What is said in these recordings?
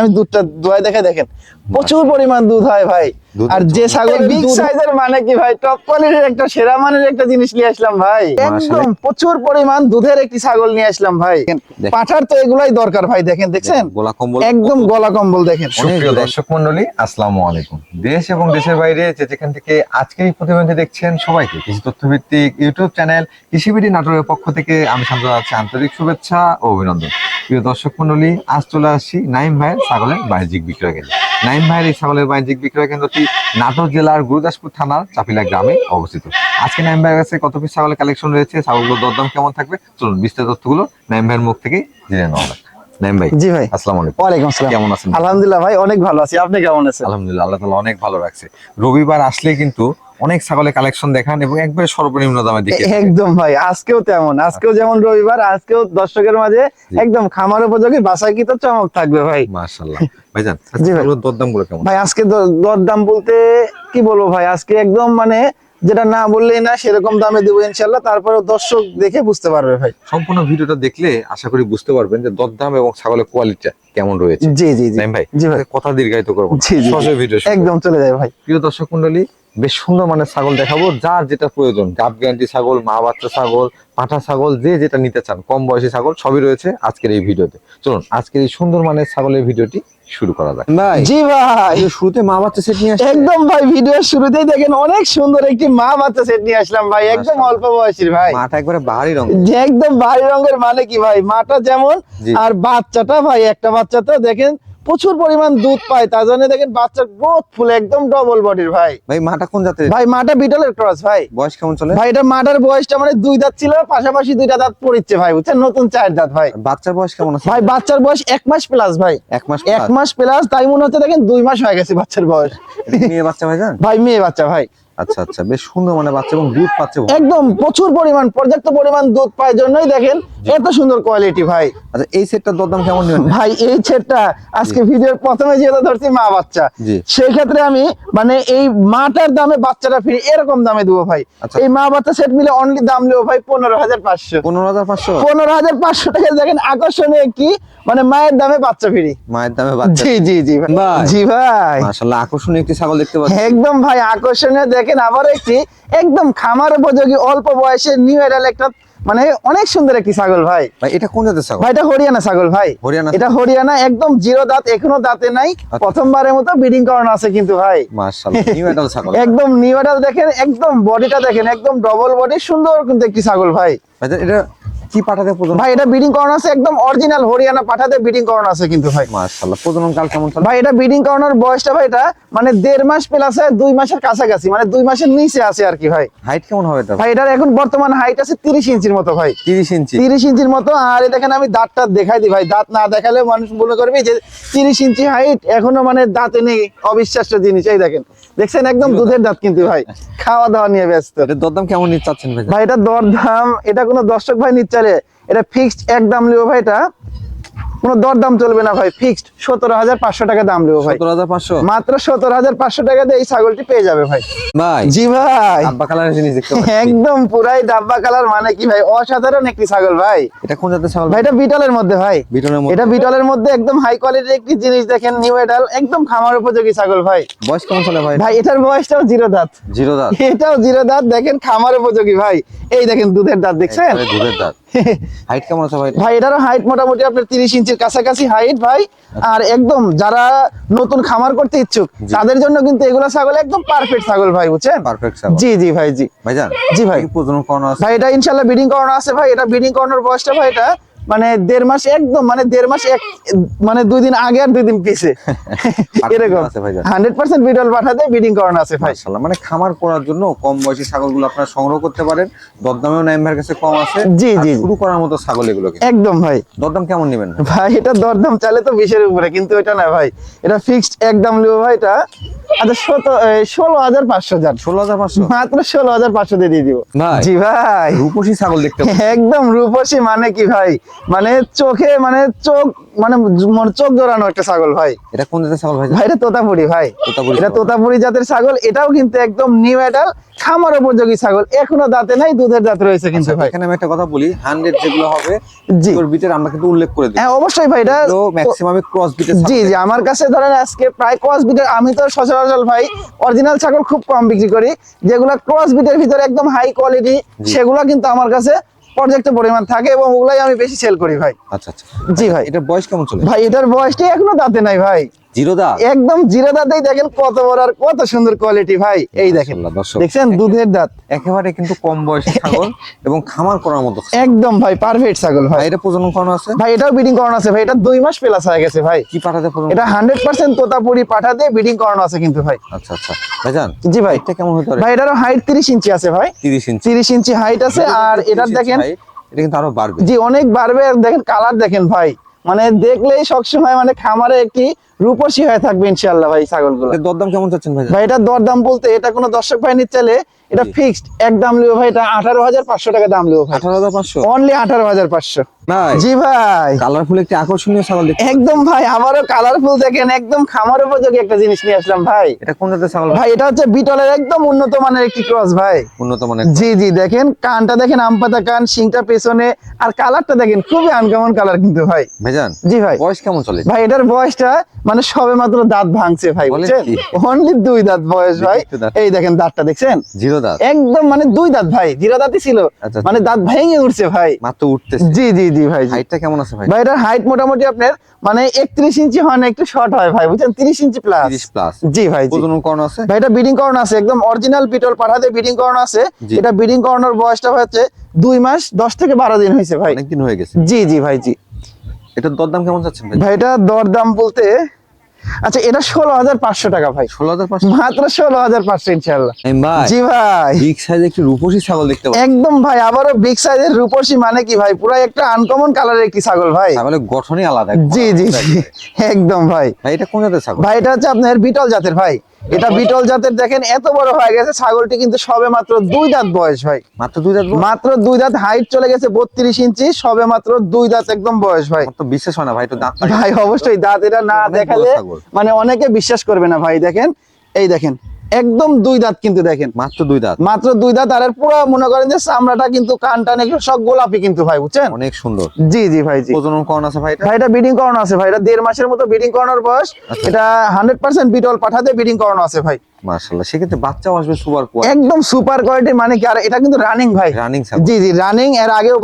আমি দুধটা দোয়াই দেখে দেখেন। প্রচুর পরিমাণ দুধ হয় ভাই। আর যে ছাগল বিগ সাইজের মানে কি ভাই? টপ কোয়ালিটির একটা সেরা মানের একটা জিনিস নিয়ে আসলাম ভাই। একদম প্রচুর পরিমাণ দুধের একটি ছাগল নিয়ে আসলাম ভাই। পাঠার তো এগুলাই দরকার ভাই দেখেন দেখছেন? গোলা কম্বল একদম গলা কম্বল দেখেন। সুপ্রিয় দর্শক মন্ডলী আসসালামু আলাইকুম। দেশ এবং দেশের বাইরে যে যেখান থেকে আজকের এই প্রতিবেদনটি দেখছেন সবাইকে কৃষি তথ্যভিত্তিক ইউটিউব চ্যানেল কৃষিবিডি নাটোরের পক্ষ থেকে আমি শান্ত আছি আন্তরিক শুভেচ্ছা ও অভিনন্দন। প্রিয় দর্শক মন্ডলী আজ চলে আসছি নাইম ভাইয়ের ছাগলের বাণিজ্যিক বিক্রয় কেন্দ্র। নাইম ভাইয়ের এই ছাগলের বাণিজ্যিক বিক্রয় কেন্দ্রটি নাটোর জেলার গুরুদাসপুর থানার চাপিলা গ্রামে অবস্থিত। আজকে নাইম ভাইয়ের কাছে কত পিস ছাগলের কালেকশন রয়েছে? ছাগলগুলোর দরদাম কেমন থাকবে? চলুন বিস্তারিত তথ্যগুলো নাইম ভাইয়ের মুখ থেকে জেনে নেওয়া নাইম ভাই জি ভাই। আসসালামু আলাইকুম। ওয়ালাইকুম আসসালাম। কেমন আছেন? আলহামদুলিল্লাহ ভাই অনেক ভালো আছি। আপনি কেমন আছেন? আলহামদুলিল্লাহ আল্লাহ তালা অনেক ভালো রাখছে। রবিবার আসলে কিন্তু অনেক ছাগলের কালেকশন দেখান এবং একবারে সর্বনিম্ন দামে দিকে একদম ভাই আজকেও তেমন। আজকেও যেমন রবিবার আজকেও দর্শকের মাঝে একদম খামার উপযোগী বাসায় কি তো চমক থাকবে ভাই। মাশাআল্লাহ। ভাইজান জি ভাই। দরদামগুলো কেমন? ভাই আজকে দরদাম বলতে কি বলব ভাই আজকে একদম মানে যেটা না বললেই না সেরকম দামে দেবো ইনশাল্লাহ। তারপরে দর্শক দেখে বুঝতে পারবে ভাই। সম্পূর্ণ ভিডিওটা দেখলে আশা করি বুঝতে পারবেন যে দরদাম এবং ছাগলের কোয়ালিটিটা কেমন রয়েছে। জি জি জি। ভাই জি ভাই। কথা দীর্ঘায়িত করব জি, জি। ভিডিও একদম চলে যায় ভাই। প্রিয় দর্শক মন্ডলী বেশ সুন্দর মানের ছাগল দেখাবো যার যেটা প্রয়োজন। গাব গ্যারান্টি ছাগল মা বাচ্চা ছাগল পাঠা ছাগল যে যেটা নিতে চান কম বয়সী ছাগল সবই রয়েছে আজকের এই ভিডিওতে। চলুন আজকের এই সুন্দর মানের ছাগলের ভিডিওটি শুরু করা যাক। ভাই জি ভাই। শুরুতে মা বাচ্চা সেট নিয়ে আসছে। একদম ভাই ভিডিওর শুরুতেই দেখেন অনেক সুন্দর একটি মা বাচ্চা সেট নিয়ে আসলাম ভাই একদম অল্প বয়সীর ভাই। মাটা একবারে বাহারি রঙ যে একদম ভারী রঙের মানে কি ভাই? মাটা যেমন আর বাচ্চাটা ভাই একটা বাচ্চাটা দেখেন প্রচুর পরিমাণ দুধ পায় তার জন্য দেখেন বাচ্চার গ্রোথ ফুল একদম ডবল বডির ভাই। ভাই মাটা কোন জাতের? ভাই মাটা বিটলের ক্রস ভাই। বয়স কেমন চলে? ভাই এটা মাটার বয়সটা মানে দুই দাঁত ছিল পাশাপাশি দুইটা দাঁত পড়িচ্ছে ভাই বুঝছেন? নতুন চার দাঁত ভাই। বাচ্চার বয়স কেমন আছে? ভাই বাচ্চার বয়স এক মাস প্লাস ভাই। এক মাস এক মাস প্লাস তাই মনে হচ্ছে দেখেন দুই মাস হয়ে গেছে বাচ্চার বয়স। মেয়ে বাচ্চা ভাই ভাই মেয়ে বাচ্চা ভাই। আচ্ছা আচ্ছা বেশ সুন্দর মানে বাচ্চা এবং দুধ পাচ্ছে একদম প্রচুর পরিমাণ পর্যাপ্ত পরিমাণ দুধ পায় জন্যই দেখেন এত সুন্দর কোয়ালিটি ভাই। আচ্ছা এই সেটটার দরদাম কেমন নেবেন? ভাই এই ছেটটা আজকে ভিডিওর প্রথমে যেহেতু ধরছি মা বাচ্চা সেই ক্ষেত্রে আমি মানে এই মাটার দামে বাচ্চাটা ফ্রি এরকম দামে দেবো ভাই। আচ্ছা। এই মা বাচ্চা সেট মিলে অনলি দাম নেব ভাই পনেরো হাজার পাঁচশো। পনেরো হাজার পাঁচশো? পনেরো হাজার পাঁচশো টাকা দেখেন আকর্ষণীয় একটি মানে মায়ের দামে বাচ্চা ফ্রি মায়ের দামে বাচ্চা জি জি জি ভাই। জি ভাই। মাশাআল্লাহ আকর্ষণীয় একটি ছাগল দেখতে পাচ্ছি একদম ভাই আকর্ষণীয় দেখেন আবার একটি একদম খামার উপযোগী অল্প বয়সে নিউ এডাল একটা মানে অনেক সুন্দর একটি ছাগল ভাই। ভাই এটা কোন জাতের ছাগল? ভাই এটা হরিয়ানা ছাগল ভাই। হরিয়ানা এটা হরিয়ানা একদম জিরো দাঁত এখনও দাঁতে নাই। আচ্ছা। প্রথমবারের মতো ব্রিডিং করানো আছে কিন্তু ভাই। মাশাআল্লাহ নিউ এডাল ছাগল। একদম নিউ এডাল দেখেন একদম বডিটা দেখেন একদম ডবল বডি সুন্দর কিন্তু একটি ছাগল ভাই এটা কি পাঠাতে প্রজনন? ভাই এটা ব্রিডিং করানো আছে একদম অরিজিনাল হরিয়ানা পাঠাতে ব্রিডিং করানো আছে কিন্তু ভাই। মাশাআল্লাহ প্রজনন কাল কেমন চলে? ভাই এটা ব্রিডিং করানোর বয়সটা ভাই এটা মানে দেড় মাস প্লাস দুই মাসের কাছাকাছি মানে দুই মাসের নিচে আছে আর কি ভাই। হাইট কেমন হবে এটা? ভাই এটার এখন বর্তমান হাইট আছে তিরিশ ইঞ্চির মতো ভাই। 30 ইঞ্চি? তিরিশ ইঞ্চির মতো আর দেখেন আমি দাঁতটা দেখাই দিই ভাই দাঁত না দেখালে মানুষ মনে করবে যে তিরিশ ইঞ্চি হাইট এখনও মানে দাঁতে নেই অবিশ্বাস্য জিনিস এই দেখেন। দেখছেন একদম দুধের দাঁত কিন্তু ভাই খাওয়া দাওয়া নিয়ে ব্যস্ত। এটার দরদাম কেমন নিতে চাচ্ছেন ভাই? ভাই এটা দরদাম এটা কোনো দর্শক ভাই নিচ্ছে এটা ফিক্সড এক দাম ভাই এটা। কোনো দর দাম চলবে না ভাই ফিক্সড সতেরো হাজার পাঁচশো টাকা দাম লিও ভাই। 17500 মাত্র সতেরো হাজার পাঁচশো টাকা দিয়ে এই ছাগলটি পেয়ে যাবে ভাই। ভাই জি ভাই। আব্বা কালারের জিনিস একদম পুরাই ডাব্বা কালার মানে কি ভাই অসাধারণ একটি ছাগল ভাই। এটা কোন জাতের ছাগল? ভাই এটা বিটলের মধ্যে ভাই। বিটনের মধ্যে। এটা বিটলের মধ্যে একদম হাই কোয়ালিটির একটি জিনিস দেখেন নিউ এডাল একদম খামার উপযোগী ছাগল ভাই। বয়স কেমন চলে ভাই? ভাই এটার বয়সটাও জিরো দাঁত। জিরো দাঁত। এটাও জিরো দাঁত দেখেন খামার উপযোগী ভাই। এই দেখেন দুধের দাঁত দেখছেন? দুধের দাঁত। হাইট কেমন আছে ভাই? ভাই এটারও হাইট মোটামুটি আপনার তিরিশ ইঞ্চির কাছাকাছি হাইট ভাই আর একদম যারা নতুন খামার করতে ইচ্ছুক তাদের জন্য কিন্তু এগুলো ছাগল একদম পারফেক্ট ছাগল ভাই বুঝছেন? পারফেক্ট ছাগল। জি জি ভাই জি। ভাই জান জি ভাই। প্রজনন করানো আছে? ভাই এটা ইনশাল্লাহ ব্রিডিং করানো আছে ভাই এটা ব্রিডিং করানোর বয়সটা ভাই এটা মানে দেড় মাস একদম মানে দেড় মাস এক মানে দুই দিন আগে আর দুই দিন পিছে। এরকম। হান্ড্রেড পার্সেন্ট বিডল পাঠাতে ব্রিডিং করানো আছে ভাই। মানে খামার করার জন্য কম বয়সী ছাগলগুলো আপনারা সংগ্রহ করতে পারেন। দরদামেও নাইম ভাইয়ের কাছে কম আছে। জি, জি। শুরু করার মতো ছাগল এগুলো একদম ভাই। দরদাম কেমন নেবেন? ভাই এটা দরদাম চালে তো বিশের উপরে কিন্তু এটা না ভাই। এটা ফিক্সড একদম লিও ভাই এটা আচ্ছা ষোলো হাজার পাঁচশো যান। ষোলো হাজার পাঁচশো? মাত্র ষোলো হাজার পাঁচশো দিয়ে দিয়ে দিব। জি ভাই। রূপসী ছাগল দেখতে একদম রূপসী মানে কি ভাই? মানে চোখে মানে চোখ মানে চোখ জোড়ানো একটা ছাগল ভাই। এটা কোন জাতের ছাগল ভাই? ভাই এটা তোতাপুরি ভাই। এটা তোতাপুরি জাতের ছাগল। এটাও কিন্তু একদম নিউ এডাল খামার উপযোগী ছাগল। এখনও দাঁতে নাই দুধের দাঁত রয়েছে কিন্তু আচ্ছা, ভাই। এখানে আমি একটা কথা বলি হান্ড্রেড যেগুলো হবে জি। বিটের আমরা কিন্তু উল্লেখ করে দিই। হ্যাঁ অবশ্যই ভাই এটা ম্যাক্সিমাম ক্রস বিটের জি জি আমার কাছে ধরেন আজকে প্রায় ক্রস বিটের আমি তো সচরাচর ভাই অরিজিনাল ছাগল খুব কম বিক্রি করি যেগুলো ক্রস বিটের ভিতরে একদম হাই কোয়ালিটি সেগুলো কিন্তু আমার কাছে পর্যাপ্ত পরিমাণ থাকে এবং ওগুলাই আমি বেশি সেল করি ভাই। আচ্ছা আচ্ছা। জি ভাই। এটার বয়স কেমন চলে? ভাই এটার বয়সটাই এখনও দাঁতে নাই ভাই। জিরো দা একদম দেখেন কত বড় আর কত সুন্দর কোয়ালিটি ভাই। এই দেখেন। দেখছেন? দুধের দাঁত। একেবারে কিন্তু কম বয়সী ছাগল এবং খামার করার মতো একদম ভাই পারফেক্ট ছাগল ভাই। এটা প্রজনন করানো আছে? ভাই এটাও বিডিং করানো আছে ভাই। এটা দুই মাস প্লাস হয়ে গেছে ভাই। কি পাঠাতে এটা হান্ড্রেড পার্সেন্ট তোতাপুরি পাঠা দিয়ে বিডিং করানো আছে কিন্তু ভাই। আচ্ছা আচ্ছা। ভাইজান জি ভাই। এটা কেমন হতে পারে? ভাই এটারও হাইট তিরিশ ইঞ্চি আছে ভাই। তিরিশ ইঞ্চি তিরিশ ইঞ্চি হাইট আছে আর এটার দেখেন এটা কিন্তু আরও বাড়বে। জি অনেক বাড়বে। আর দেখেন কালার দেখেন ভাই। মানে দেখলেই সবসময় মানে খামারে একটি রূপসী হয়ে থাকবে ইনশাল্লাহ ভাই ছাগলগুলো। দরদাম কেমন চাচ্ছেন ভাই? ভাই এটা দরদাম বলতে এটা কোনো দর্শক ভাই নিতে চাইলে এটা ফিক্সড। এক দাম লিও ভাই এটা আঠারো হাজার পাঁচশো টাকা দাম লিও ভাই। আঠারো হাজার পাঁচশো? অনলি আঠারো হাজার পাঁচশো। জি ভাই। কালারফুল একটি আকর্ষণীয় ছাগল একদম ভাই আমারও কালারফুল দেখেন একদম খামার উপযোগী একটা জিনিস নিয়ে আসলাম ভাই। এটা কোন জাতের ছাগল? ভাই ভাই এটা হচ্ছে বিটলের একদম উন্নত মানের একটি ক্রস ভাই। উন্নত মানের জি জি দেখেন কানটা দেখেন আম পাতা কান শিংটা পেছনে আর কালারটা দেখেন খুবই আনকমন কালার কিন্তু ভাই। ভাইজান জি ভাই। বয়স কেমন চলে? ভাই এটার বয়সটা মানে সবে মাত্র দাঁত ভাঙছে ভাই বুঝছেন? অনলি দুই দাঁত বয়স ভাই। এই দেখেন দাঁতটা দেখছেন? জিরো দাঁত। একদম মানে দুই দাঁত ভাই জিরো দাঁতই ছিল। আচ্ছা। মানে দাঁত ভেঙে উঠছে ভাই। মাত্র উঠতেছে। জি জি জি ভাই হাইটটা কেমন আছে ভাই? ভাই এটার হাইট মোটামুটি আপনার মানে একত্রিশ ইঞ্চি হয় না একটু শর্ট হয় ভাই বুঝছেন? তিরিশ ইঞ্চি প্লাস তিরিশ প্লাস জি ভাই জি। প্রজনন করানো আছে? ভাই এটা বিডিং করানো আছে একদম অরিজিনাল পিটল পাঠাতে বিডিং করানো আছে। এটা বিডিং করানোর বয়সটা হচ্ছে দুই মাস দশ থেকে বারো দিন হয়েছে ভাই। অনেকদিন হয়ে গেছে। জি জি ভাই জি। এটার দরদাম কেমন চাচ্ছেন ভাই? ভাই এটা দরদাম বলতে আচ্ছা এটা ষোলো হাজার পাঁচশো টাকা ভাই। ষোলো হাজার পাঁচশো? মাত্র ষোলো হাজার পাঁচশো ইনশাল্লাহ জি ভাই। বিগ সাইজ একটি রূপসী ছাগল দেখতে একদম ভাই আবারও বিগ সাইজের রূপসী মানে কি ভাই? পুরো একটা আনকমন কালারের একটি ছাগল ভাই। মানে গঠনই আলাদা জি জি জি একদম ভাই। ভাই এটা কোন জাতের ছাগল? ভাই এটা হচ্ছে আপনার বিটল জাতের ভাই। এটা বিটল জাতের দেখেন এত বড় হয়ে গেছে ছাগলটি কিন্তু সবে মাত্র দুই দাঁত বয়স ভাই। মাত্র দুই দাঁত মাত্র দুই দাঁত হাইট চলে গেছে বত্রিশ ইঞ্চি সবে মাত্র দুই দাঁত একদম বয়স ভাই। তো বিশ্বাস হয় না ভাই তো দাঁত ভাই অবশ্যই দাঁত এটা না দেখালে মানে অনেকে বিশ্বাস করবে না ভাই দেখেন এই দেখেন একদম দুই দাঁত কিন্তু দেখেন। মাত্র দুই দাঁত। মাত্র দুই দাঁত আর পুরো মনে করেন যে চামড়াটা কিন্তু কান টান সব গোলাপি কিন্তু ভাই বুঝছেন? অনেক সুন্দর। জি জি ভাই জি। প্রজনন করণ আছে ভাই ভাই এটা ব্রিডিং করানো আছে ভাই এটা দেড় মাসের মতো ব্রিডিং করানোর বয়স। আচ্ছা। এটা হান্ড্রেড পার্সেন্ট বিটল পাঠাতে ব্রিডিং করানো আছে ভাই। মার্শাল্লাহ সেক্ষেত্রে বাচ্চাও আসবে সুপার কোয়ালিটি একদম সুপার কোয়ালিটি মানে কি আর এটা কিন্তু রানিং ভাই। রানিং জি জি রানিং এর আগেও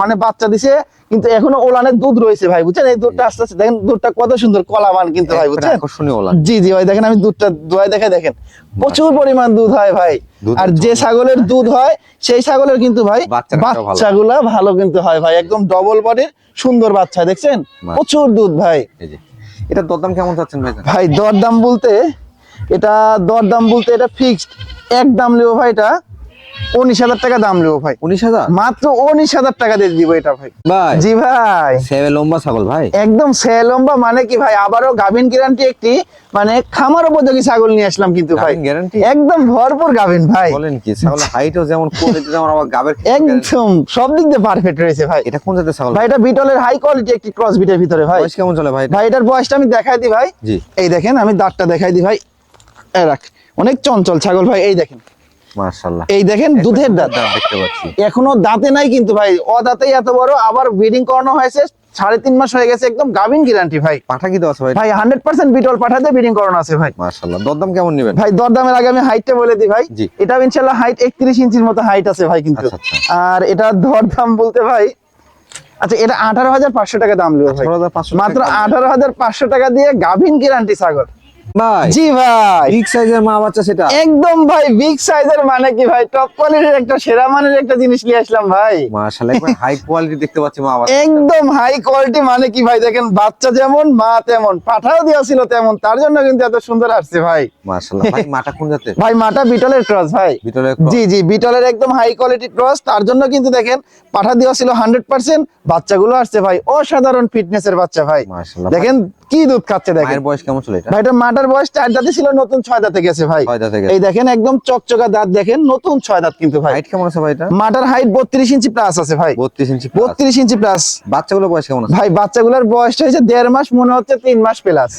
মানে বাচ্চা দিছে কিন্তু এখনও ওলানের দুধ রয়েছে ভাই বুঝছেন? এই দুধটা আস্তে আস্তে দেখেন দুধটা কত সুন্দর কলাবান কিন্তু ভাই বুঝছেন? আকর্ষণীয় ওলা জি জি ভাই দেখেন আমি দুধটা দেখে দেখেন প্রচুর পরিমাণ দুধ হয় ভাই। আর যে ছাগলের দুধ হয় সেই ছাগলের কিন্তু ভাই। বাচ্চাগুলা ভালো কিন্তু হয় ভাই একদম ডবল বডির সুন্দর বাচ্চা দেখছেন? প্রচুর দুধ ভাই। এটা দরদাম কেমন চাচ্ছেন ভাই? ভাই দরদাম বলতে এটা দরদাম বলতে এটা ফিক্সড এক দাম লিও ভাই এটা উনিশ হাজার টাকা দাম লিও ভাই। উনিশ হাজার? মাত্র উনিশ হাজার টাকা দিয়ে দিব এটা ভাই। ভাই জি ভাই। সেবে লম্বা ছাগল ভাই। একদম সে লম্বা মানে কি ভাই আবারও গাভিন গ্যারান্টি একটি মানে খামার উপযোগী ছাগল নিয়ে আসলাম কিন্তু ভাই। guarantee? একদম ভরপুর গাভিন ভাই। বলেন কি ছাগলের হাইটও যেমন কোয়ালিটি যেমন আবার গাবের একদম সব দিক দিয়ে পারফেক্ট রয়েছে ভাই। এটা কোন জাতের ছাগল? ভাই এটা বিটলের হাই কোয়ালিটি একটি ক্রস বিটের ভিতরে ভাই। বয়স কেমন চলে ভাই ভাই এটার বয়সটা আমি দেখাই দিই ভাই। জি। এই দেখেন আমি দাঁতটা দেখাই দিই ভাই। রাখ। অনেক চঞ্চল। ছাগল ভাই এই দেখেন। এই দেখেন দুধের দাঁত দেখতে পাচ্ছি। এখনও দাঁতে নাই কিন্তু ভাই ও দাঁতেই এত বড়। আবার ব্রিডিং করানো হয়েছে সাড়ে তিন মাস হয়ে গেছে একদম গাভিন গ্যারান্টি ভাই। পাঠা কি আছে ভাই? ভাই হান্ড্রেড পার্সেন্ট বিটল পাঠাতে ব্রিডিং করানো আছে ভাই। মার্শাল্লাহ দরদাম কেমন নেবেন? ভাই দরদামের আগে আমি হাইটটা বলে দিই ভাই। এটা ইনশাল্লাহ হাইট একত্রিশ ইঞ্চির মতো হাইট আছে ভাই কিন্তু। আচ্ছা, আচ্ছা। আর এটা দরদাম বলতে ভাই আচ্ছা এটা আঠারো হাজার পাঁচশো টাকা দাম ভাই। মাত্র আঠারো হাজার পাঁচশো টাকা দিয়ে গাভিন গ্যারান্টি ছাগল। ভাই। জি ভাই। বিগ সাইজের মা বাচ্চা সেটা? একদম ভাই বিগ সাইজের মানে কি ভাই? টপ কোয়ালিটির একটা সেরা মানের একটা জিনিস নিয়ে আসলাম ভাই। মার্শাল্লাহ একবার হাই কোয়ালিটি দেখতে পাচ্ছি মা বাচ্চা একদম হাই কোয়ালিটি মানে কি ভাই? দেখেন বাচ্চা যেমন মা তেমন। পাঠাও দেওয়া ছিল তেমন তার জন্য কিন্তু এত সুন্দর আসছে ভাই। ভাই মাটা কোন জাতের? ভাই মাটা বিটলের ক্রস ভাই। ভিতরে জি জি বিটলের একদম হাই কোয়ালিটি ক্রস তার জন্য কিন্তু দেখেন পাঠা দেওয়া ছিল হান্ড্রেড পার্সেন্ট বাচ্চাগুলো আসছে ভাই অসাধারণ ফিটনেসের বাচ্চা ভাই। দেখেন কি দুধ খাচ্ছে দেখেন? মায়ের বয়স কেমন ছিল এটা? ভাই এটা মাটার বয়স চার দাঁতে ছিল নতুন ছয় দাঁতে গেছে ভাই। ছয় দাঁতে গেছে। এই দেখেন একদম চকচকা দাঁত দেখেন নতুন ছয় দাঁত কিন্তু ভাই। হাইট কেমন আছে ভাই এটা? মাটার হাইট বত্রিশ ইঞ্চি প্লাস আছে ভাই। বত্রিশ ইঞ্চি plus। বত্রিশ ইঞ্চি প্লাস বাচ্চাগুলো বয়স কেমন আছে? ভাই বাচ্চাগুলোর বয়সটা হয়েছে দেড় মাস মনে হচ্ছে তিন মাস প্লাস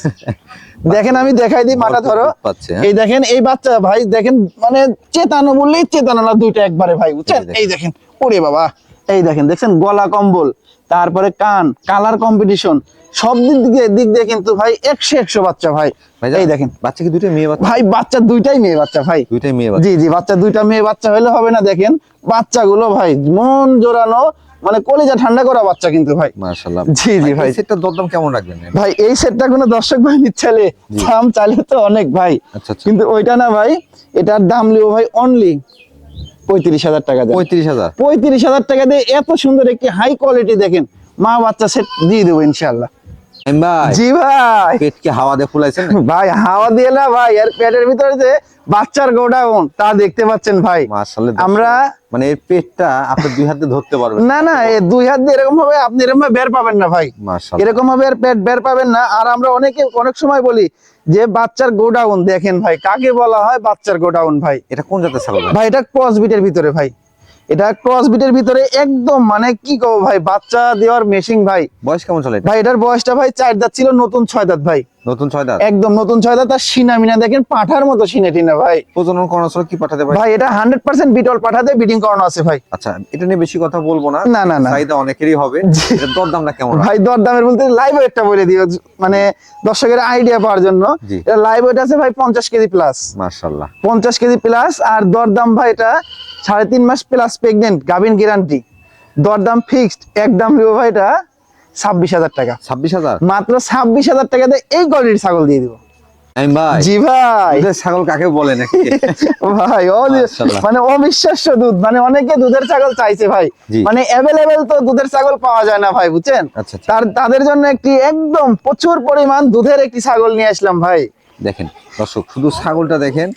দেখেন আমি দেখাই দিই মাটা ধরো। হ্যাঁ? এই দেখেন এই বাচ্চা ভাই দেখেন মানে চেতানো বললেই চেতানো না দুইটা একবারে ভাই বুঝছেন? এই দেখেন। ওরে বাবা। এই দেখেন দেখছেন? গলা কম্বল তারপরে কান কালার কম্পিটিশন সব দিক দিয়ে দিক দিয়ে কিন্তু ভাই একশো একশো বাচ্চা ভাই। ভাই এই দেখেন। বাচ্চা কি দুইটা মেয়ে বাচ্চা? ভাই বাচ্চা দুইটাই মেয়ে বাচ্চা ভাই। দুইটাই মেয়ে জি জি বাচ্চা দুইটা মেয়ে বাচ্চা হলে হবে না দেখেন। বাচ্চাগুলো ভাই মন জোরানো মানে কলিজা ঠান্ডা করা বাচ্চা কিন্তু ভাই। মাশাআল্লাহ। জি, জি, ভাই। সেটটা দরদাম কেমন রাখবেন ভাই এই সেটটা কোনো দর্শক ভাই নিচ্ছালে দাম চাইলে তো অনেক ভাই। আচ্ছা আচ্ছা। কিন্তু ওইটা না ভাই এটার দাম লিও ভাই অনলি পঁয়ত্রিশ হাজার টাকা দেন। পঁয়ত্রিশ হাজার? পঁয়ত্রিশ হাজার টাকা দিয়ে এত সুন্দর একটি হাই কোয়ালিটি দেখেন মা বাচ্চা সেট দিয়ে দেবো ইনশাল্লাহ ভাই। জি ভাই। পেট কি হাওয়া দিয়ে ফুলাইছেন ভাই হাওয়া দিয়ে না ভাই এর পেটের ভিতরে যে বাচ্চার গোডাউন তা দেখতে পাচ্ছেন ভাই। আমরা- মানে এর পেটটা আপনি দুই হাতে ধরতে পারবেন। না না দুই হাত দিয়ে এরকম ভাবে আপনি এরকম ভাবে বের পাবেন না ভাই। এরকম ভাবে আর পেট বের পাবেন না। আর আমরা অনেকে অনেক সময় বলি যে বাচ্চার গোডাউন দেখেন ভাই কাকে বলা হয় বাচ্চার গোডাউন ভাই? এটা কোন জাতের ছাগল ভাই? এটা ক্রস বিটের ভিতরে ভাই। এটা ক্রস বিটের ভিতরে একদম মানে কি কব ভাই বাচ্চা দেওয়ার মেশিন ভাই। বয়স কেমন চলে ভাই এটার বয়সটা ভাই চার দাঁত ছিল নতুন ছয় দাঁত ভাই। নতুন ছয় দাঁত? একদম নতুন ছয় দাঁত আর সিনা মিনা দেখেন পাঠার মতো সিনে টিনা ভাই। প্রজনন করানোর সময় কি পাঠাতে ভাই ভাই এটা হান্ড্রেড পার্সেন্ট বিটল পাঠাতে বিডিং করানো আছে ভাই। আচ্ছা এটা নিয়ে বেশি কথা বলব না। না, না, না। চাহিদা অনেকেরই হবে। জি। এটা দরদামটা কেমন ভাই দর দামের বলতে লাইভ ওয়েটটা বলে দিও। মানে দর্শকের আইডিয়া পাওয়ার জন্য। এটা লাইভ ওয়েট আছে ভাই পঞ্চাশ কেজি প্লাস মাশাআল্লাহ। পঞ্চাশ কেজি প্লাস আর দরদাম ভাই এটা সাড়ে তিন মাস প্লাস প্রেগনেন্ট গাভিন গ্যারান্টি দরদাম ফিক্সড একদম লিও ভাই এটা। ছাব্বিশ হাজার টাকা। ছাব্বিশ হাজার? মাত্র ছাব্বিশ হাজার টাকা দিয়ে এই কোয়ালিটির ছাগল দিয়ে দিব। আমি জি ভাই। ছাগল কাকে বলে নাকি? ভাই মানে অবিশ্বাস্য দুধ। মানে অনেকে দুধের ছাগল চাইছে ভাই। মানে অ্যাভেলেবেল তো দুধের ছাগল পাওয়া যায় না ভাই বুঝছেন? আচ্ছা, আচ্ছা। তার তাদের জন্য একটি একদম প্রচুর পরিমাণ দুধের একটি ছাগল নিয়ে আসলাম ভাই। দেখেন দর্শক শুধু ছাগলটা দেখেন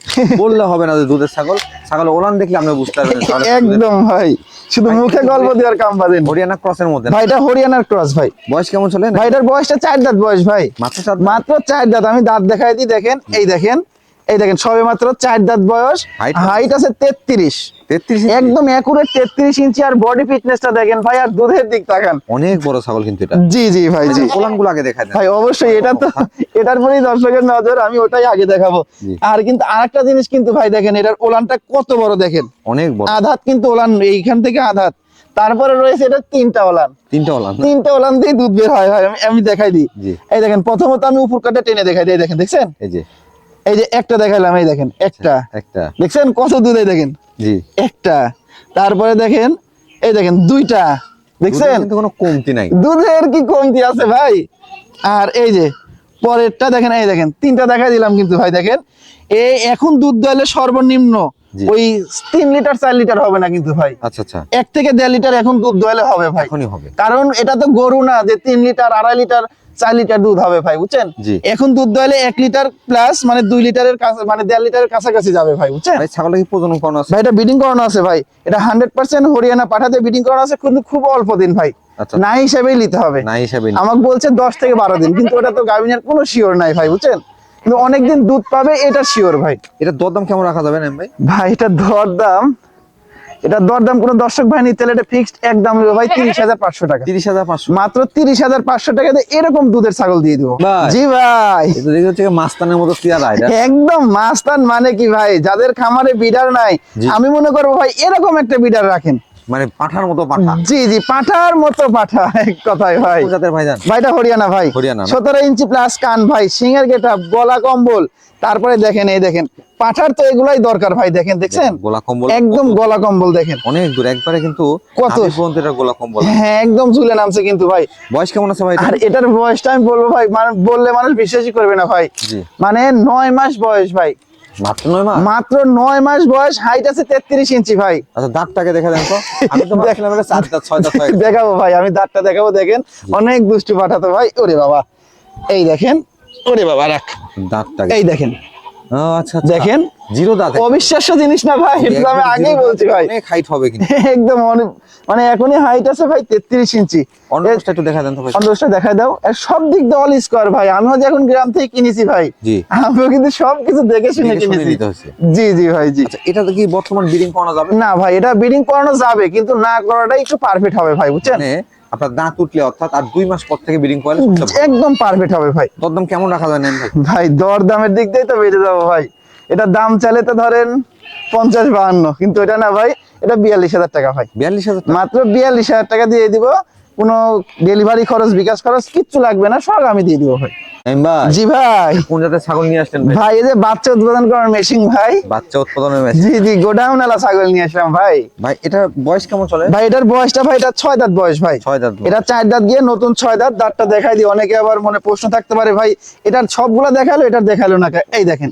বললে হবে না যে দুধের ছাগল। ছাগল ওলান দেখলে আপনি বুঝতে পারবেন একদম ভাই। শুধু মুখে গল্প দেওয়ার কাম পাবেন হরিয়ানা ক্রসের মধ্যে? ভাই এটা হরিয়ানার ক্রস ভাই। বয়স কেমন চলে ভাইটার বয়সটা চার দাঁত বয়স ভাই। মাত্র মাত্র চার দাঁত। আমি দাঁত দেখাই দিই দেখেন এই দেখেন। এই দেখেন সবে মাত্র চার দাঁত বয়স হাইট আছে? তেত্রিশ। একদম একুরেট তেত্রিশ ইঞ্চি আর বডি ফিটনেসটা দেখেন ভাই আর দুধের দিক তাকান। অনেক বড় ছাগল কিন্তু এটা। জি জি ভাই জি। ওলান আগে দেখা ভাই অবশ্যই এটা তো এটার পরেই দর্শকের নজর আমি ওটাই আগে দেখাবো। আর কিন্তু আরেকটা জিনিস কিন্তু ভাই দেখেন এটার ওলানটা কত বড় দেখেন। অনেক বড়। আধাত কিন্তু ওলান এইখান থেকে আধাত তারপরে রয়েছে এটা তিনটা ওলান। তিনটা ওলান তিনটা ওলান দিয়ে দুধ বের হয় ভাই আমি- আমি দেখাই দিই। এই দেখেন প্রথমত আমি উপর কাটা টেনে দেখাই দিই দেখেন দেখছেন? এই যে। এই যে একটা দেখাইলাম এই দেখেন একটা। একটা। দেখছেন কত দুধ এই দেখেন? জি। একটা। তারপরে দেখেন এই দেখেন দুইটা। দেখছেন? কোনো কমতি নাই। দুধের কি কমতি আছে ভাই? আর এই যে পরেরটা দেখেন এই দেখেন তিনটা দেখাই দিলাম কিন্তু ভাই দেখেন। এই এখন দুধ দলে সর্বনিম্ন ওই তিন লিটার চার লিটার হবে না কিন্তু ভাই। আচ্ছা আচ্ছা। এক থেকে দেড় লিটার এখন দুধ দলে হবে ভাই। এখনই হবে। কারণ এটা তো গরু না যে তিন লিটার আড়াই লিটার চার লিটার দুধ হবে ভাই বুঝছেন। এখন দুধ দলে এক লিটার প্লাস মানে দুই লিটারের কাছে মানে দেড় লিটারের কাছাকাছি যাবে ভাই বুঝছেন? ছাগল কি প্রজনন করানো আছে? ভাই এটা বিডিং করানো আছে ভাই। এটা হান্ড্রেড পার্সেন্ট হরিয়ানা পাঠাতে বিডিং করানো আছে কিন্তু খুব অল্প দিন ভাই। আচ্ছা। না হিসেবেই নিতে হবে। না হিসাবে আমাকে বলছে দশ থেকে বারো দিন কিন্তু ওটা তো গাভিনের কোনো শিওর নাই ভাই বুঝছেন? কিন্তু অনেকদিন দুধ পাবে এটা শিওর ভাই। এটা দরদাম কেমন রাখা যাবে না ভাই? ভাই এটা দরদাম এটা দরদাম কোনো দর্শক ভাই নিতে হলে এটা ফিক্সড একদম দাম ভাই তিরিশ হাজার পাঁচশো টাকা। তিরিশ হাজার পাঁচশো। মাত্র তিরিশ হাজার পাঁচশো টাকা দিয়ে এরকম দুধের ছাগল দিয়ে দিবো। জি ভাই। এটা দেখে মাস্তানের মতো একদম মাস্তান মানে কি ভাই? যাদের খামারে বিডার নাই আমি মনে করব ভাই এরকম একটা বিডার রাখেন। মানে পাঠার মতো পাঠা। জি জি পাঠার মতো পাঠা এক কথায় ভাই। জাতের ভাইজান? ভাইটা হরিয়ানা ভাই। হরিয়ানা? সতেরো ইঞ্চি প্লাস কান ভাই সিংহের গেটা গলা কম্বল। তারপরে দেখেন এই দেখেন পাঠার তো এগুলাই দরকার ভাই দেখেন দেখছেন? গোলা কম্বল একদম গলা কম্বল দেখেন। অনেক দূর একবারে কিন্তু কত? পর্যন্ত এটা গোলা কম্বল হ্যাঁ একদম ঝুলে নামছে কিন্তু ভাই। বয়স কেমন আছে ভাই আর এটার বয়সটা আমি বলব ভাই মানে বললে মানুষ বিশ্বাসই করবে না ভাই। মানে নয় মাস বয়স ভাই। মাত্র নয় মাস? মাত্র নয় মাস বয়স হাইট আছে তেত্রিশ ইঞ্চি ভাই। আচ্ছা দাঁতটাকে দেখা দেন তো। আমি তো ভাবছিলাম এটা চার দাঁত ছয় দাঁত দেখাবো ভাই আমি দাঁতটা দেখাবো দেখেন। অনেক দুষ্টু পাঠাতো ভাই। ওরে বাবা। এই দেখেন ওরে বাবা রাখ। দাঁতটা এই দেখেন। আচ্ছা আচ্ছা। দেখেন? জিরো দাঁত অবিশ্বাস্য জিনিস না ভাই এটা আমি আগেই বলছি ভাই। অনেক হাইট হবে কিন্তু। একদম অনেক- মানে এখনই হাইট আছে ভাই তেত্রিশ ইঞ্চি। অন্ডকোষটা একটু দেখা দেন তো ভাই। সন্তোষটা দেখাই দাও। আর সব দিক দিয়ে অল স্কোয়ার ভাই। আমিও যে এখন গ্রাম থেকে কিনেছি ভাই। জি। আমিও কিন্তু সব কিছু দেখে শুনে কিনেছি। নিতে হচ্ছে। জি জি ভাই জি। আচ্ছা এটা তো কি বর্তমান ব্রিডিং করানো যাবে? না ভাই এটা বিডিং করানো যাবে কিন্তু না করাটাই একটু পারফেক্ট হবে ভাই বুঝছেন? মানে আপনার দাঁত উঠলে অর্থাৎ আর দুই মাস পর থেকে ব্রিডিং করলে একদম পারফেক্ট হবে ভাই। দরদাম কেমন রাখা যায় নেন ভাই? ভাই দর দামের দিক দিয়ে তো বেড়ে যাব ভাই। এটা দাম চালে তো ধরেন পঞ্চাশ বাহান্ন কিন্তু এটা না ভাই এটা বিয়াল্লিশ হাজার টাকা ভাই। বিয়াল্লিশ হাজার মাত্র বিয়াল্লিশ হাজার টাকা দিয়ে দিব কোনো ডেলিভারি খরচ বিকাশ খরচ কিচ্ছু লাগবে না সব আমি দিয়ে দিব ভাই। জি ভাই। কোন জাতের ছাগল নিয়ে আসলেন ভাই? ভাই এই যে বাচ্চা উৎপাদন করার মেশিন ভাই। বাচ্চা উৎপাদনের মেশিন জি জি গোডাউন আলা ছাগল নিয়ে আসলাম ভাই। ভাই এটা বয়স কেমন চলে? ভাই এটার বয়সটা ভাই এটা ছয় দাঁত বয়স ভাই। ছয় দাঁত এটা চার দাঁত গিয়ে নতুন ছয় দাঁত দাঁতটা দেখাই দিই। অনেকে আবার মনে প্রশ্ন থাকতে পারে ভাই এটার সবগুলা দেখাল এটার দেখাল না এই দেখেন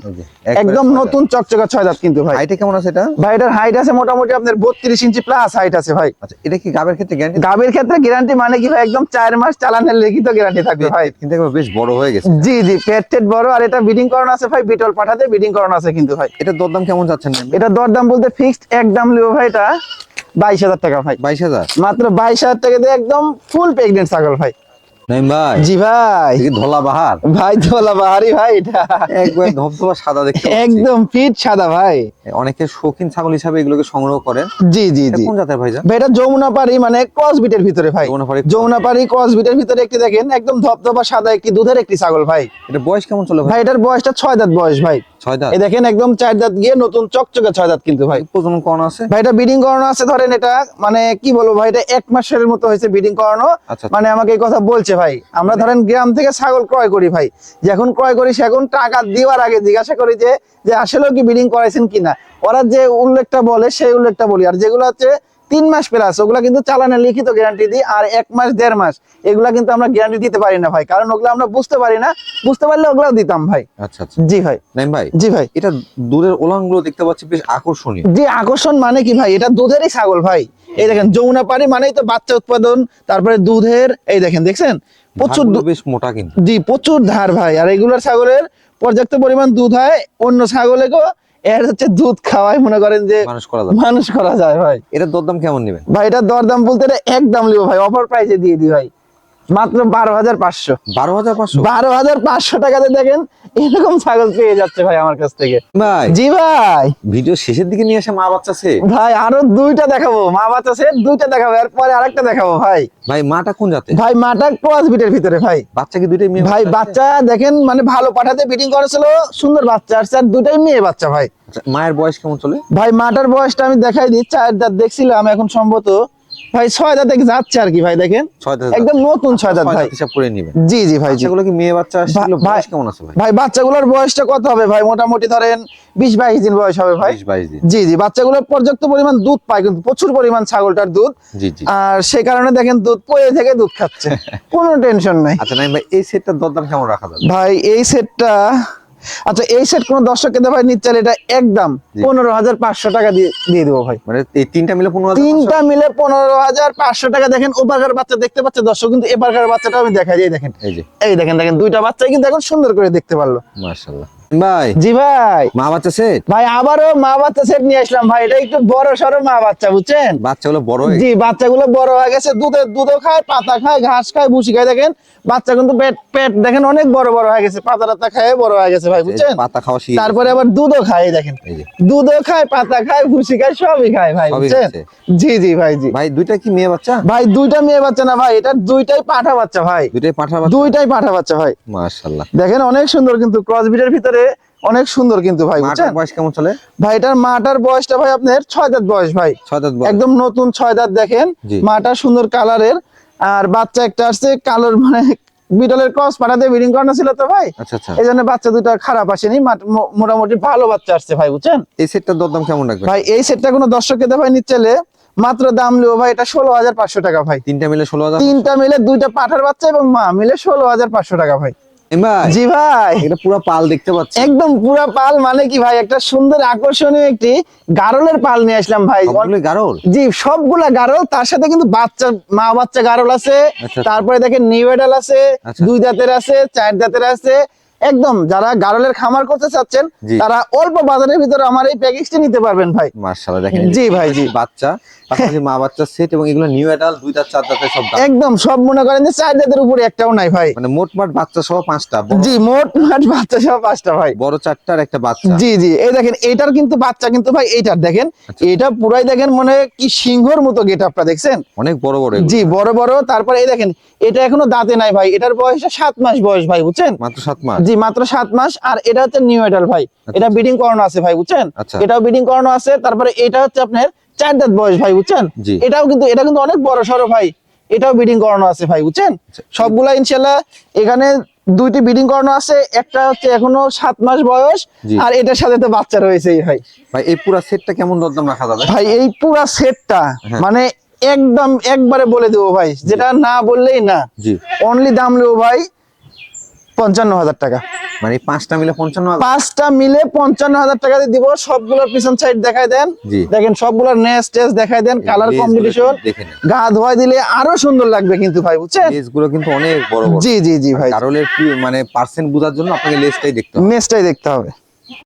একদম নতুন চকচকা ছয় দাঁত কিন্তু ভাই। হাইটে কেমন আছে এটা? ভাই এটার হাইট আছে মোটামুটি আপনার বত্রিশ ইঞ্চি প্লাস হাইট আছে ভাই। আচ্ছা এটা কি গাবের ক্ষেত্রে গ্যারান্টি গাভীর ক্ষেত্রে গ্যারান্টি মানে কি ভাই একদম চার মাস চালানের লিখিত গ্যারান্টি থাকবে ভাই। কিন্তু বেশ বড় হয়ে গেছে। জি জি পেট টেট বড় আর এটা বিডিং করানো আছে ভাই বিটল পাঠাতে বিডিং করানো আছে কিন্তু ভাই। এটা দরদাম কেমন যাচ্ছেন এটা দরদাম বলতে ফিক্সড এক দাম লিও ভাই এটা বাইশ হাজার টাকা ভাই। বাইশ হাজার? মাত্র বাইশ হাজার টাকা দিয়ে একদম ফুল প্রেগনেন্ট ছাগল ভাই। নাইম ভাই? জি ভাই। ধলা বাহার। ভাই তোলা বাহারি ভাই এটা। একবার ধবধবা সাদা দেখতে একদম ফিট সাদা ভাই। অনেকে শৌখিন ছাগল হিসাবে এগুলোকে সংগ্রহ করেন। জি জি জি। কোন জাতের ভাই এটা যমুনা মানে ক্রস ভিতরে ভাই। যমুনাপাড়ি যমুনা পাড়ি ভিতরে একটি দেখেন একদম ধপধপা সাদা একটি দুধের একটি ছাগল ভাই। এটা বয়স কেমন চলে ভাই? এটার বয়সটা ছয় দাঁত বয়স ভাই। ছয় দাঁত? এই দেখেন একদম চার দাঁত গিয়ে নতুন চকচকে ছয় দাঁত কিন্তু ভাই। প্রজনন কোন আছে? ভাই এটা বিডিং করানো আছে ধরেন এটা মানে কি বলব ভাই এটা এক মাসের মতো হয়েছে বিডিং করানো। আচ্ছা। মানে আমাকে এই কথা বলছে ভাই। আমরা ধরেন গ্রাম থেকে ছাগল ক্রয় করি ভাই। যখন ক্রয় করি সেখন টাকা দেওয়ার আগে জিজ্ঞাসা করি যে আসলেও কি বিডিং করাইছেন কিনা? ওরা যে উল্লেখটা বলে, সেই উল্লেখটা বলি। আর যেগুলো হচ্ছে তিন মাস প্লাস ওগুলা কিন্তু চালানের লিখিত গ্যারান্টি দিই আর এক মাস দেড় মাস এগুলা কিন্তু আমরা গ্যারান্টি দিতে পারি না ভাই কারণ ওগুলো আমরা বুঝতে পারি না। বুঝতে পারলে ওগুলো দিতাম ভাই। আচ্ছা আচ্ছা। জি ভাই। নাইম ভাই জি ভাই। এটা দুধের ওলানগুলো দেখতে পাচ্ছি বেশ আকর্ষণীয়। যে আকর্ষণ মানে কি ভাই? এটা দুধেরই ছাগল ভাই। এই দেখেন যমুনা পাড়ি মানেই তো বাচ্চা উৎপাদন তারপরে দুধের এই দেখেন দেখছেন? প্রচুর বেশ মোটা কিন্তু। জি প্রচুর ধার ভাই। আর এগুলোর ছাগলের পর্যাপ্ত পরিমাণ দুধ হয় অন্য ছাগলেকেও এর হচ্ছে দুধ খাওয়াই মনে করেন যে মানুষ করা যায়। মানুষ করা যায় ভাই। এটার দরদাম কেমন নেবেন? ভাই এটা দরদাম বলতে এটা একদম লিবো ভাই। অফার প্রাইসে দিয়ে দিই ভাই। মাত্র বারো হাজার পাঁচশো। বারো হাজার পাঁচশো? বারো হাজার পাঁচশো টাকাতে দেখেন এরকম ছাগল পেয়ে যাচ্ছে ভাই আমার কাছ থেকে। ভাই। জি ভাই। ভিডিও শেষের দিকে নিয়ে আসে মা বাচ্চা সে? ভাই আরও দুইটা দেখাবো। মা বাচ্চা সেট দুইটা দেখাবো এরপরে আরেকটা দেখাবো ভাই। ভাই মাটা কোন জাতে ভাই মাটা ক্রস বিটের ভিতরে ভাই। বাচ্চা কি দুইটাই মেয়ে? ভাই বাচ্চা দেখেন মানে ভালো পাঠাতে বিটিং করেছিল সুন্দর বাচ্চা আসছে আর দুটাই মেয়ে বাচ্চা ভাই। আচ্ছা, মায়ের বয়স কেমন চলে? ভাই মাটার বয়সটা আমি দেখাই দিই চার দাঁত দেখছিলাম এখন সম্ভবত। ভাই ছয় দাঁতে যাচ্ছে আর কি ভাই দেখেন? একদম নতুন ছয় দাঁত ভাই। হিসাব করে নিবেন। জি জি ভাই কি মেয়ে বাচ্চা আসছে ভা- এগুলো ভাই- বয়স কেমন আছে ভাই? ভাই বাচ্চাগুলোর বয়সটা কত হবে ভাই? মোটামুটি ধরেন বিশ বাইশ দিন বয়স হবে ভাই। বাইশ বাইশ দিন। জি জি বাচ্চাগুলো পর্যাপ্ত পরিমাণ দুধ পায় কিন্তু প্রচুর পরিমাণ ছাগলটার দুধ। জি জি। আর সে কারণে দেখেন দুধ পয়ে থেকে দুধ খাচ্ছে। কোনো টেনশন নাই। আচ্ছা নাই ভাই এই সেটটার দরদাম কেমন রাখা যাবে? ভাই এই সেটটা আচ্ছা এই সেট কোন দর্শককে দেয় ভাই এটা একদম পনেরো হাজার পাঁচশো টাকা দিয়ে দিয়ে দেবো ভাই। মানে এই তিনটা মিলে পনেরো তিনটা মিলে পনেরো হাজার পাঁচশো টাকা। দেখেন ওপারকার বাচ্চা দেখতে পাচ্ছে? দর্শক কিন্তু এপারকার বাচ্চাটা আমি দেখাই দিই। দেখেন এই যে। এই দেখেন দেখেন দুইটা বাচ্চাই কিন্তু এখন সুন্দর করে দেখতে পারল। মাশাআল্লাহ। ভাই? জি ভাই। মা বাচ্চা সেট? ভাই আবারও মা বাচ্চা সেট নিয়ে আসলাম ভাই। এটা একটু বড় সড়ো মা বাচ্চা বুঝছেন? বাচ্চাগুলো বড় জি বাচ্চাগুলো বড় হয়ে গেছে। দুধে দুধও খায় পাতা খায় ঘাস খায় ভুসি খায়। দেখেন বাচ্চা কিন্তু পেট পেট দেখেন অনেক বড় বড় হয়ে গেছে। পাতা টাতা খায় বড় হয়ে গেছে ভাই বুঝছেন? পাতা খাওয়া শিখে তারপরে আবার দুধও খায় দেখেন। দুধও খায় পাতা খায় ভুসি খায় সবই খায় ভাই বুঝছেন? জি জি ভাই জি। ভাই দুইটা কি মেয়ে বাচ্চা? ভাই দুইটা মেয়ে বাচ্চা না ভাই এটা দুইটাই পাঠা বাচ্চা ভাই। দুইটাই পাঠা বাচ্চা? দুইটাই পাঠা বাচ্চা ভাই মাশাআল্লাহ। দেখেন অনেক সুন্দর কিন্তু ক্রস ভিতরে অনেক সুন্দর কিন্তু ভাই বুঝছেন? বয়স কেমন চলে? ভাই এটার মাটার বয়সটা ভাই আপনার ছয় দাঁত বয়স ভাই। ছয় দাঁত একদম নতুন ছয় দাঁত দেখেন। জি। মাটা সুন্দর কালারের। আর বাচ্চা একটা আসছে কালোর মানে বিটলের ক্রস পাঠাতে ব্রিডিং করানো ছিল তো ভাই। আচ্ছা আচ্ছা। এই জন্য বাচ্চা দুটো খারাপ আসেনি মাট- মোটামুটি ভালো বাচ্চা আসছে ভাই বুঝছেন? এই সেটটার দরদাম কেমন রাখবেন? ভাই এই সেটটা কোনো দর্শককে দেখায় নিচ্ছে মাত্র দাম লিও ভাই এটা ষোলো হাজার পাঁচশো টাকা ভাই। তিনটা মিলে ষোলো হাজার তিনটা মিলে দুইটা পাঠার বাচ্চা এবং মা মিলে ষোলো হাজার পাঁচশো টাকা ভাই ভাই। জি ভাই। এটা পুরো পাল দেখতে পাচ্ছি। একদম পুরা পাল মানে কি ভাই? একটা সুন্দর আকর্ষণীয় একটি গারলের পাল নিয়ে আসলাম ভাই। গারল? জি সবগুলা গারল তার সাথে কিন্তু বাচ্চা মা বাচ্চা গারল আছে। আচ্ছা। তারপরে দেখেন নিউ এডাল আছে আচ্ছা। দুই দাঁতের আছে চার দাঁতের আছে। একদম যারা গারলের খামার করতে চাচ্ছেন তারা অল্প বাজারের ভিতরে আমার এই প্যাকেজটি নিতে পারবেন ভাই। দেখেন জি ভাই, জি। বাচ্চা পাশাপাশি মা বাচ্চা সেট এবং এগুলো নিউ দুই দাঁত চার দাঁতের সব একদম সব মনে করেন যে চার জাতের উপরে একটাও নাই ভাই। মানে মোট মাঠ বাচ্চা সহ পাঁচটা জি মোট মাঠ বাচ্চা সব পাঁচটা ভাই। বড় চারটার একটা বাচ্চা। জি জি এই দেখেন এটার কিন্তু বাচ্চা কিন্তু ভাই এইটার দেখেন আচ্ছা। এটা পুরাই দেখেন মনে হয় কি সিংহর মতো গেট আপটা দেখছেন? অনেক বড় বড় জি বড় বড় তারপরে এই দেখেন এটা এখনও দাঁতে নাই ভাই এটার বয়স সাত মাস বয়স ভাই বুঝছেন? মাত্র সাত মাস। জি মাত্র সাত মাস আর এটা হচ্ছে নিউ এডাল ভাই। এটা বিডিং করানো আছে ভাই বুঝছেন? আচ্ছা। এটাও বিডিং করানো আছে তারপরে এটা হচ্ছে আপনার চার দাঁত বয়স ভাই বুঝছেন? এটাও কিন্তু এটা কিন্তু অনেক বড় সড়ো ভাই। এটাও বিডিং করানো আছে ভাই বুঝছেন? আচ্ছা। সবগুলা ইনশাল্লাহ এখানে দুইটি বিডিং করানো আছে একটা হচ্ছে এখনও সাত মাস বয়স আর এটার সাথে তো বাচ্চা রয়েছেই ভাই। ভাই এই পুরো সেটটা কেমন দরদাম রাখা যাবে? ভাই এই পুরা সেটটা হ্যাঁ। মানে একদম একবারে বলে দেবো ভাই যেটা না বললেই না। অনলি দাম নেব ভাই পঞ্চান্ন হাজার টাকা। মানে পাঁচটা মিলে পঞ্চান্ন? পাঁচটা মিলে পঞ্চান্ন হাজার টাকা দিয়ে দিব। সবগুলোর পিছন সাইড দেখাই দেন। দেখেন সবগুলোর নেস টেস দেখাই দেন কালার কম্বিনেশন। গা ধোয়া দিলে আরও সুন্দর লাগবে কিন্তু ভাই বুঝছেন? লেসগুলো কিন্তু অনেক বড় জি জি জি ভাই। কারোলের মানে পার্সেন্ট বোঝার জন্য আপনাকে লেসটাই দেখতে হবে। নেসটাই দেখতে হবে।